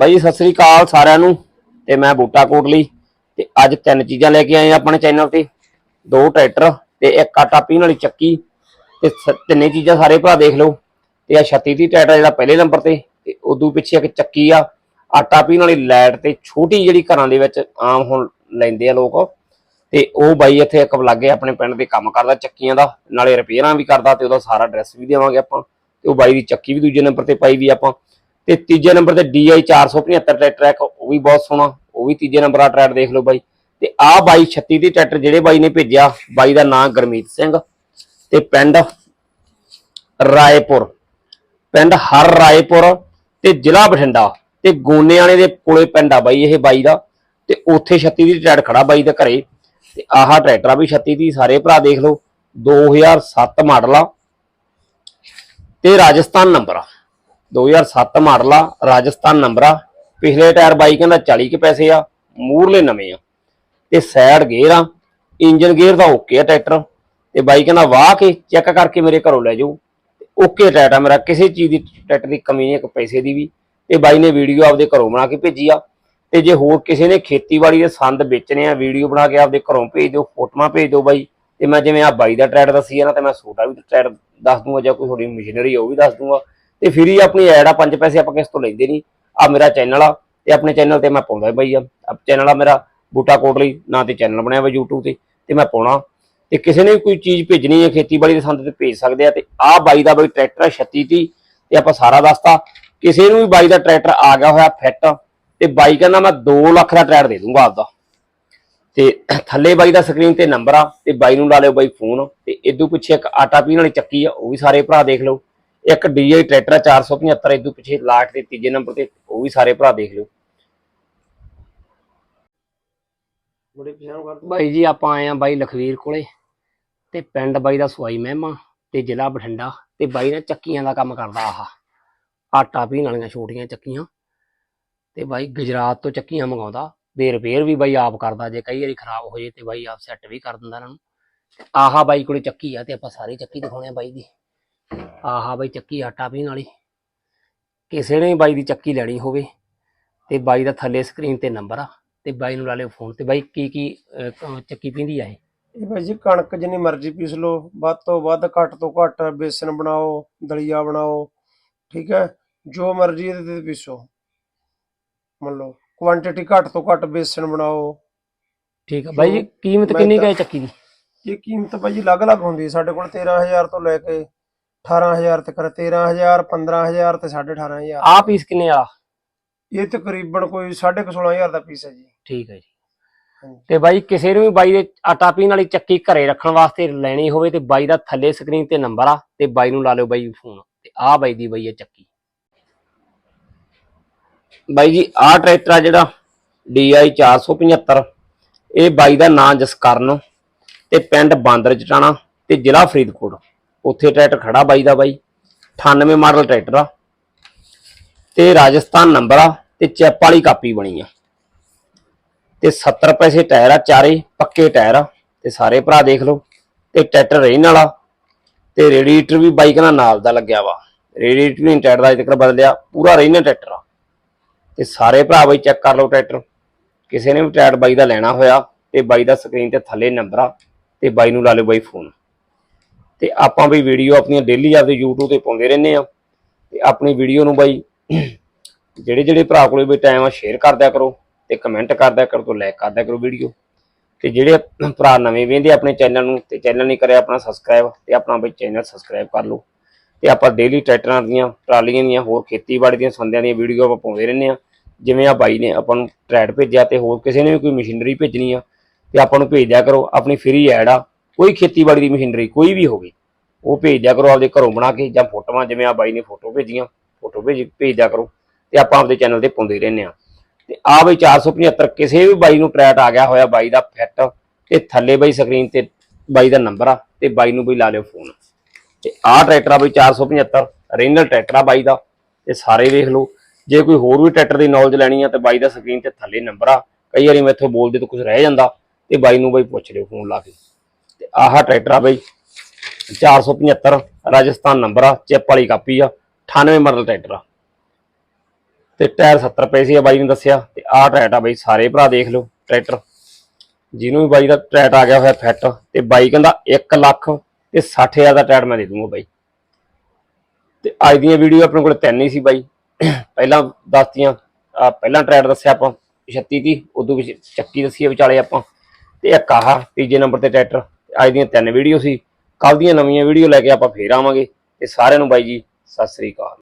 ਬਾਈ ਸਤਿ ਸ੍ਰੀ ਅਕਾਲ ਸਾਰਿਆਂ ਨੂੰ ਤੇ ਮੈਂ ਬੂਟਾ ਕੋਟਲੀ ਤੇ ਅੱਜ ਤਿੰਨ ਚੀਜ਼ਾਂ ਲੈ ਕੇ ਆਏ ਆਪਣੇ ਚੈਨਲ ਤੇ। ਦੋ ਟਰੈਕਟਰ ਤੇ ਇੱਕ ਆਟਾ ਪੀਣ ਵਾਲੀ ਚੱਕੀ ਤੇ ਸ- ਤਿੰਨੇ ਚੀਜ਼ਾਂ ਸਾਰੇ ਭਰਾ ਦੇਖ ਲਓ। ਤੇ ਆ 36 ਦੀ ਟਰੈਕਟਰ ਜਿਹੜਾ ਪਹਿਲੇ ਨੰਬਰ ਤੇ ਤੇ ਉਦੋਂ ਪਿੱਛੇ ਇੱਕ ਚੱਕੀ ਆ। ਆਟਾ ਪੀਣ ਵਾਲੀ ਲਾਈਟ ਤੇ ਛੋਟੀ ਜਿਹੜੀ ਘਰਾਂ ਦੇ ਵਿੱਚ ਆਮ ਹੁਣ ਲੈਂਦੇ ਆ ਲੋਕ। ਤੇ ਉਹ ਬਾਈ ਇੱਥੇ ਇੱਕ ਲਾਗੇ ਆਪਣੇ ਪਿੰਡ ਦੇ ਕੰਮ ਕਰਦਾ ਚੱਕੀਆਂ ਦਾ, ਨਾਲੇ ਰਿਪੇਅਰਾਂ ਵੀ ਕਰਦਾ ਤੇ ਉਹਦਾ ਸਾਰਾ ਐਡਰੈਸ ਵੀ ਦੇਵਾਂਗੇ ਆਪਾਂ। ਤੇ ਉਹ ਬਾਈ ਦੀ ਚੱਕੀ ਵੀ ਦੂਜੇ ਨੰਬਰ ਤੇ ਪਾਈ ਵੀ ਆਪਾਂ। ਤੇ ਤੀਜੇ ਨੰਬਰ ਤੇ DI 475 ਟਰੈਕਟਰ ਹੈ ਇੱਕ ਉਹ ਵੀ ਬਹੁਤ ਸੋਹਣਾ, ਉਹ ਵੀ ਤੀਜੇ ਨੰਬਰ ਆ ਟਰੈਕਟਰ ਦੇਖ ਲਓ ਬਾਈ। ਤੇ ਆਹ ਬਾਈ 36 ਦੀ ਟਰੈਕਟਰ ਜਿਹੜੇ ਬਾਈ ਨੇ ਭੇਜਿਆ, ਬਾਈ ਦਾ ਨਾਮ ਗਰਮੀਤ ਸਿੰਘ ਤੇ ਪਿੰਡ ਰਾਏਪੁਰ। ਪਿੰਡ ਹਰ ਰਾਏਪੁਰ ਤੇ ਜ਼ਿਲ੍ਹਾ ਬਠਿੰਡਾ ਤੇ ਗੋਨੇਆਣੇ ਦੇ ਕੋਲੇ ਪਿੰਡ ਆ ਬਾਈ ਇਹ ਬਾਈ ਦਾ। ਤੇ ਉੱਥੇ 36 ਦੀ ਟਰੈਕਟਰ ਖੜਾ ਬਾਈ ਦੇ ਘਰੇ। ਤੇ ਆਹ ਟਰੈਕਟਰ ਆ ਵੀ 36 ਦੀ, ਸਾਰੇ ਭਰਾ ਦੇਖ ਲਓ। 2007 ਮਾਡਲ ਆ। ਤੇ ਰਾਜਸਥਾਨ ਨੰਬਰ ਆ। 2007 ਮਾਡਲ ਆ, ਰਾਜਸਥਾਨ ਨੰਬਰ ਆ। ਪਿਛਲੇ ਟਾਇਰ ਬਾਈ ਕਹਿੰਦਾ 40 ਕੇ ਪੈਸੇ ਆ ਮੂਰਲੇ ਨਵੇਂ ਆ। ਤੇ ਸਾਈਡ ਗੇਅਰ ਆ ਇੰਜਨ ਗੇਅਰ ਦਾ ਓਕੇ ਆ ਟਰੈਕਟਰ। ਤੇ ਬਾਈ ਕਹਿੰਦਾ ਵਾਹ ਕੇ ਚੈੱਕ ਕਰਕੇ ਮੇਰੇ ਘਰੋਂ ਲੈ ਜਾਓ। ਓਕੇ ਟਰੈਕਟਰ ਮੇਰਾ, ਕਿਸੇ ਚੀਜ਼ ਦੀ ਟਰੈਕਟਰ ਦੀ ਕਮੀ ਨਹੀਂ, ਇੱਕ ਪੈਸੇ ਦੀ ਵੀ। ਤੇ ਬਾਈ ਨੇ ਵੀਡੀਓ ਆਪਦੇ ਘਰੋਂ ਬਣਾ ਕੇ ਭੇਜੀ ਆ। ਤੇ ਜੇ ਹੋਰ ਕਿਸੇ ਨੇ ਖੇਤੀਬਾੜੀ ਦੇ ਸੰਦ ਵੇਚਣੇ ਆ, ਵੀਡੀਓ ਬਣਾ ਕੇ ਆਪਦੇ ਘਰੋਂ ਭੇਜ ਦਿਓ ਫੋਟੋਆਂ ਭੇਜ ਦਿਓ ਬਾਈ। ਤੇ ਮੈਂ ਜਿਵੇਂ ਆ ਬਾਈ ਦਾ ਟਰੈਕਟਰ ਦੱਸੀ ਆ ਨਾ, ਤੇ ਮੈਂ ਛੋਟਾ ਵੀ ਟਰੈਕਟਰ ਦੱਸ ਦੂੰਗਾ, ਜਾਂ ਕੋਈ ਥੋੜੀ ਮਸ਼ੀਨਰੀ ਉਹ ਵੀ ਦੱਸ ਦੂੰਗਾ। ਤੇ ਫਿਰ ਹੀ ਆਪਣੀ ਐਡ ਆ, ਪੰਜ ਪੈਸੇ ਆਪਾਂ ਕਿਸ ਤੋਂ ਲੈਂਦੇ ਨਹੀਂ। ਆ ਮੇਰਾ ਚੈਨਲ ਆ ਤੇ ਆਪਣੇ ਚੈਨਲ ਤੇ ਮੈਂ ਪਾਉਂਦਾ ਬਾਈ ਆ। ਚੈਨਲ ਆ ਮੇਰਾ ਬੂਟਾ ਕੋਟਲੀ ਨਾਂ ਤੇ ਚੈਨਲ ਬਣਿਆ ਵਾ YouTube ਤੇ ਤੇ ਮੈਂ ਪਾਉਣਾ। ਤੇ ਕਿਸੇ ਨੇ ਵੀ ਕੋਈ ਚੀਜ਼ ਭੇਜਣੀ ਹੈ ਖੇਤੀਬਾੜੀ ਦੇ ਸੰਦ ਤੇ ਭੇਜ ਸਕਦੇ ਆ, ਤੇ ਆਹ ਬਾਈ ਦਾ ਬਾਈ ਟਰੈਕਟਰ ਆ 36 ਤੀ ਤੇ ਆਪਾਂ ਸਾਰਾ ਦੱਸਤਾ। ਕਿਸੇ ਨੂੰ ਵੀ ਬਾਈ ਦਾ ਟਰੈਕਟਰ ਆ ਗਿਆ ਹੋਇਆ ਫਿੱਟ ਤੇ ਬਾਈ ਕਹਿੰਦਾ ਮੈਂ 2 ਲੱਖ ਦਾ ਟਰੈਕਟਰ ਦੇ ਦੂੰਗਾ ਆਪਦਾ। ਤੇ ਥੱਲੇ ਬਾਈ ਦਾ ਸਕਰੀਨ ਤੇ ਨੰਬਰ ਆ, ਤੇ ਬਾਈ ਨੂੰ ਲਾ ਲਿਓ ਬਾਈ ਫੋਨ ਤੇ ਇਦੋਂ ਪਿੱਛੇ ਇੱਕ ਆਟਾ ਪੀਣ ਵਾਲੀ ਚੱਕੀ ਆ, ਉਹ ਵੀ ਸਾਰੇ ਭਰਾ ਦੇਖ ਲਓ। ਇੱਕ DI ਟਰੈਕਟਰ ਆ 475 ਇਦੋਂ ਪਿੱਛੇ ਲਾਟ ਦੇ ਤੀਜੇ ਨੰਬਰ ਤੇ ਉਹ ਵੀ ਸਾਰੇ ਭਰਾ ਦੇਖ ਲਿਓ। ਬੜੇ ਪਛਾਣ ਕਰ ਬਾਈ ਜੀ ਆਪਾਂ ਆਏ ਆ ਬਾਈ ਲਖਵੀਰ ਕੋਲੇ ਤੇ ਪਿੰਡ ਬਾਈ ਦਾ ਸਵਾਈ ਮਹਿਮਾ ਤੇ ਜ਼ਿਲ੍ਹਾ ਬਠਿੰਡਾ ਤੇ ਬਾਈ ਨੇ ਚੱਕੀਆਂ ਦਾ ਕੰਮ ਕਰਦਾ ਆਹ। ਆਟਾ ਪੀਣ ਵਾਲੀਆਂ ਛੋਟੀਆਂ ਚੱਕੀਆਂ ਤੇ ਬਾਈ ਗੁਜਰਾਤ ਤੋਂ ਚੱਕੀਆਂ ਮੰਗਾਉਂਦਾ। ਦੇ ਰਿਪੇਅਰ ਵੀ ਬਾਈ ਆਪ ਕਰਦਾ ਜੇ ਕਈ ਵਾਰੀ ਖਰਾਬ ਹੋ ਜੇ ਤੇ ਬਾਈ ਆਪ ਸੈੱਟ ਵੀ ਕਰ ਦਿੰਦਾ ਇਹਨਾਂ ਨੂੰ। ਤੇ ਆਹਾ ਬਾਈ ਕੋਲੇ ਚੱਕੀ ਆ ਤੇ ਆਪਾਂ ਸਾਰੀ ਚੱਕੀ ਦਿਖਾਉਣੇ ਆ ਬਾਈ ਦੀ। ਆਹਾ ਬਾਈ ਚੱਕੀ ਆਟਾ ਪੀਣ ਵਾਲੀ। ਕਿਸੇ ਨੇ ਬਾਈ ਦੀ ਚੱਕੀ ਲੈਣੀ ਹੋਵੇ ਤੇ ਬਾਈ ਦਾ ਥੱਲੇ ਸਕਰੀਨ ਤੇ ਨੰਬਰ ਆ ਤੇ ਬਾਈ ਨੂੰ ਲਾ ਲਿਓ ਫੋਨ ਤੇ। ਬਾਈ ਕੀ ਕੀ ਅਹ, ਕ- ਚੱਕੀ ਪੀਂਦੀ ਆ ਇਹ? ਇਹ ਭਾਈ ਜੀ ਕਣਕ ਜਿੰਨੀ ਮਰਜ਼ੀ ਪੀਸ ਲਓ ਵੱਧ ਤੋਂ ਵੱਧ ਘੱਟ ਤੋਂ ਘੱਟ ਬੇਸਨ ਬਣਾਓ ਦਲੀਆ ਬਣਾਓ ਠੀਕ ਹੈ? ਜੋ ਮਰਜ਼ੀ ਇਹਦੇ ਤੇ ਪੀਸੋ। ਮੰਨ ਲਓ ਕੁਆਂਟੀਟੀ ਘੱਟ ਤੋਂ ਘੱਟ ਬੇਸਨ ਬਣਾਓ। ਠੀਕ ਆ। ਬਾਈ ਜੀ ਕੀਮਤ ਕਿੰਨੀ ਕਹੇ ਚੱਕੀ ਦੀ? ਇਹ ਕੀਮਤ ਭਾਈ ਜੀ ਅਲੱਗ-ਅਲੱਗ ਹੁੰਦੀ ਹੈ। ਸਾਡੇ ਕੋਲ 13000 ਤੋਂ ਲੈ ਕੇ 18000 ਤੱਕ 13000 15000 ਤੇ 18500 ਆ ਪੀਸ ਕਿੰਨੇ ਆ? ਇਹ ਤਕਰੀਬਨ ਕੋਈ 16500 ਦਾ ਪੀਸ ਹੈ ਜੀ। ਠੀਕ ਹੈ ਜੀ। ਤੇ ਬਾਈ ਕਿਸੇ ਨੂੰ ਵੀ ਬਾਈ ਦੇ ਆਟਾ ਪੀਣ ਵਾਲੀ ਚੱਕੀ ਘਰੇ ਰੱਖਣ ਵਾਸਤੇ ਲੈਣੀ ਹੋਵੇ ਤੇ ਬਾਈ ਦਾ ਥੱਲੇ ਸਕਰੀਨ ਤੇ ਨੰਬਰ ਆ ਤੇ ਬਾਈ ਨੂੰ ਲਾ ਲਿਓ ਬਾਈ ਫੋਨ ਤੇ ਆ ਬਾਈ ਦੀ ਬਾਈ ਇਹ ਚੱਕੀ। ਬਾਈ ਜੀ ਆ ਟਰੈਕਟਰ ਆ ਜਿਹੜਾ DI 475 ਇਹ ਬਾਈ ਦਾ ਨਾਂ ਜਸਕਰਨ। ਤੇ ਪਿੰਡ ਬਾਂਦਰ ਚਟਾਣਾ ਤੇ ਜ਼ਿਲ੍ਹਾ ਫਰੀਦਕੋਟ। ਉੱਥੇ ਟਰੈਕਟਰ ਖੜਾ ਬਾਈ ਦਾ ਬਾਈ 98 ਮਾਡਲ ਟਰੈਕਟਰ ਆ। ਤੇ ਰਾਜਸਥਾਨ ਨੰਬਰ ਆ, ਤੇ ਚੈਪ ਵਾਲੀ ਕਾਪੀ ਬਣੀ ਆ। ਤੇ 70 ਪੈਸੇ ਟਾਇਰ ਆ, ਚਾਰੇ ਪੱਕੇ ਟਾਇਰ ਆ, ਤੇ ਸਾਰੇ ਭਰਾ ਦੇਖ ਲਓ। ਤੇ ਟਰੈਕਟਰ ਰਹਿਣ ਵਾਲਾ, ਤੇ ਰੇਡੀਏਟਰ ਵੀ ਬਾਈਕ ਨਾਲ ਨਾਲ ਦਾ ਲੱਗਿਆ ਵਾ। ਰੇਡੀਏਟਰ ਨਹੀਂ, ਟਾਇਰ ਦਾ ਅਜੇ ਤੱਕ ਬਦਲਿਆ, ਪੂਰਾ ਰਹਿਣਾ ਟਰੈਕਟਰ ਆ। ਤੇ ਸਾਰੇ ਭਰਾ ਬਾਈ ਚੈੱਕ ਕਰ ਲਓ ਟਰੈਕਟਰ। ਕਿਸੇ ਨੇ ਵੀ ਟਾਇਰ ਬਾਈ ਦਾ ਲੈਣਾ ਹੋਇਆ, ਤੇ ਬਾਈ ਦਾ ਸਕਰੀਨ ਤੇ ਥੱਲੇ ਨੰਬਰ ਆ, ਤੇ ਬਾਈ ਨੂੰ ਲਾ ਲਿਓ ਬਾਈ ਫੋਨ। ਤੇ ਆਪਾਂ ਵੀ ਵੀਡੀਓ ਆਪਣੀਆਂ ਡੇਲੀ ਆਪਦੇ YouTube ਤੇ ਪਾਉਂਦੇ ਰਹਿੰਦੇ ਆ ਤੇ ਆਪਣੀ ਵੀਡੀਓ ਨੂੰ ਬਾਈ ਜਿਹੜੇ ਜਿਹੜੇ ਭਰਾ ਕੋਲੇ ਵੀ ਟਾਈਮ ਆ ਸ਼ੇਅਰ ਕਰਦਿਆ ਕਰੋ ਤੇ ਕਮੈਂਟ ਕਰਦਿਆ ਕਰੋ ਤੇ ਲਾਈਕ ਕਰਦਿਆ ਕਰੋ ਵੀਡੀਓ ਤੇ ਜਿਹੜੇ ਭਰਾ ਨਵੇਂ ਵੇਂਦੇ ਆਪਣੇ ਚੈਨਲ ਨੂੰ ਤੇ ਚੈਨਲ ਨਹੀਂ ਕਰਿਆ ਆਪਣਾ ਸਬਸਕ੍ਰਾਈਬ ਤੇ ਆਪਣਾ ਬਈ ਚੈਨਲ ਸਬਸਕ੍ਰਾਈਬ ਕਰ ਲਓ। ਤੇ ਆਪਾਂ ਡੇਲੀ ਟਰੈਕਟਰਾਂ ਦੀਆਂ, ਟਰਾਲੀਆਂ ਦੀਆਂ, ਹੋਰ ਖੇਤੀਬਾੜੀ ਦੀਆਂ, ਸੰਦਿਆਂ ਦੀਆਂ ਵੀਡੀਓ ਆਪਾਂ ਪਾਉਂਦੇ ਰਹਿੰਦੇ ਆ ਜਿਵੇਂ ਆ ਬਾਈ ਨੇ ਆਪਾਂ ਨੂੰ ਟਰੈਕਟ ਭੇਜਿਆ ਤੇ ਹੋਰ ਕਿਸੇ ਨੇ ਵੀ ਕੋਈ ਮਸ਼ੀਨਰੀ ਭੇਜਣੀ ਆ ਤੇ ਆਪਾਂ ਨੂੰ ਭੇਜ ਦਿਆ ਕਰੋ। ਆਪਣੀ ਫ੍ਰੀ ਐਡ ਆ ਕੋਈ ਖੇਤੀਬਾੜੀ ਦੀ ਮਸ਼ੀਨਰੀ ਕੋਈ ਵੀ ਹੋਵੇ, ਉਹ ਭੇਜ ਦਿਆ ਕਰੋ ਆਪਦੇ ਘਰੋਂ ਬਣਾ ਕੇ ਜਾਂ ਫੋਟੋਆਂ, ਜਿਵੇਂ ਆ ਬਾਈ ਨੇ ਫੋਟੋ ਭੇਜੀਆਂ, ਫੋਟੋ ਭੇਜ ਭੇਜ ਦਿਆ ਕਰੋ ਤੇ ਆਪਾਂ ਆਪਦੇ ਚੈਨਲ ਤੇ ਪਾਉਂਦੇ ਰਹਿੰਦੇ ਆ ਤੇ ਆ ਬਈ 475 ਕਿਸੇ ਵੀ ਬਾਈ ਨੂੰ ਟਰੈਟ ਆ ਗਿਆ ਹੋਇਆ, ਬਾਈ ਦਾ ਫਿੱਟ ਤੇ ਥੱਲੇ ਬਈ ਸਕਰੀਨ ਤੇ ਬਾਈ ਦਾ ਨੰਬਰ ਆ ਤੇ ਬਾਈ ਨੂੰ ਬਈ ਲਾ ਲਿਓ ਫੋਨ। ਤੇ ਆਹ ਟਰੈਕਟਰ ਆ ਬਈ 475 ਰੀਨਲ ਟਰੈਕਟਰ ਆ ਬਾਈ ਦਾ, ਤੇ ਸਾਰੇ ਵੇਖ ਲਓ, ਜੇ ਕੋਈ ਹੋਰ ਵੀ ਟਰੈਕਟਰ ਦੀ ਨੌਲੇਜ ਲੈਣੀ ਆ ਤੇ ਬਾਈ ਦਾ ਸਕਰੀਨ ਤੇ ਥੱਲੇ ਨੰਬਰ ਆ, ਕਈ ਵਾਰੀ ਮੈਥੋਂ ਬੋਲਦੇ ਤਾਂ ਕੁਝ ਰਹਿ ਜਾਂਦਾ, ਤੇ ਬਾਈ ਨੂੰ ਬਈ ਪੁੱਛ ਲਿਓ ਫੋਨ ਲਾ ਕੇ। ਆਹ ਟਰੈਕਟਰ ਆ ਬਈ। 475 ਰਾਜਸਥਾਨ ਨੰਬਰ ਆ, ਚਿੱਪ ਵਾਲੀ ਕਾਪੀ ਆ 98 ਮਾਡਲ ਟਰੈਕਟਰ ਆ। ਤੇ ਟਾਇਰ 70 ਰੁਪਏ ਸੀ ਬਾਈ ਨੇ ਦੱਸਿਆ, ਤੇ ਆਹ ਟਰੈਕਟਰ ਆ ਬਾਈ, ਸਾਰੇ ਭਰਾ ਦੇਖ ਲਓ ਟਰੈਕਟਰ। ਜਿਹਨੂੰ ਵੀ ਬਾਈ ਦਾ ਟਰੈਟ ਆ ਗਿਆ ਹੋਇਆ ਫਿੱਟ, ਤੇ ਬਾਈ ਕਹਿੰਦਾ 1 ਲੱਖ ਤੇ 60000 ਦਾ ਟਰੈਟ ਮੈਂ ਦੇ ਦੂੰਗਾ ਬਾਈ। ਤੇ ਅੱਜ ਦੀਆਂ ਵੀਡੀਓ ਆਪਣੇ ਕੋਲ ਤਿੰਨ ਹੀ ਸੀ ਬਾਈ। ਪਹਿਲਾਂ ਦੱਸਤੀਆਂ ਪਹਿਲਾਂ ਟਰੈਕਟਰ ਦੱਸਿਆ ਆਪਾਂ 36 ਦੀ ਉਦੋਂ ਵਿੱਚ ਚੱਕੀ ਦੱਸੀ ਵਿਚਾਲੇ ਆਪਾਂ। ਤੇ ਇੱਕ ਆਹ ਤੀਜੇ ਨੰਬਰ ਤੇ ਟਰੈਕਟਰ। ਅੱਜ ਦੀਆਂ ਤਿੰਨ ਵੀਡੀਓ ਸੀ ਕੱਲ ਦੀਆਂ ਨਵੀਆਂ ਵੀਡੀਓ ਲੈ ਕੇ ਆਪਾਂ ਫੇਰ ਆਵਾਂਗੇ। ਤੇ ਸਾਰਿਆਂ ਨੂੰ ਬਾਈ ਜੀ, ਸਤਿ ਸ੍ਰੀ ਅਕਾਲ।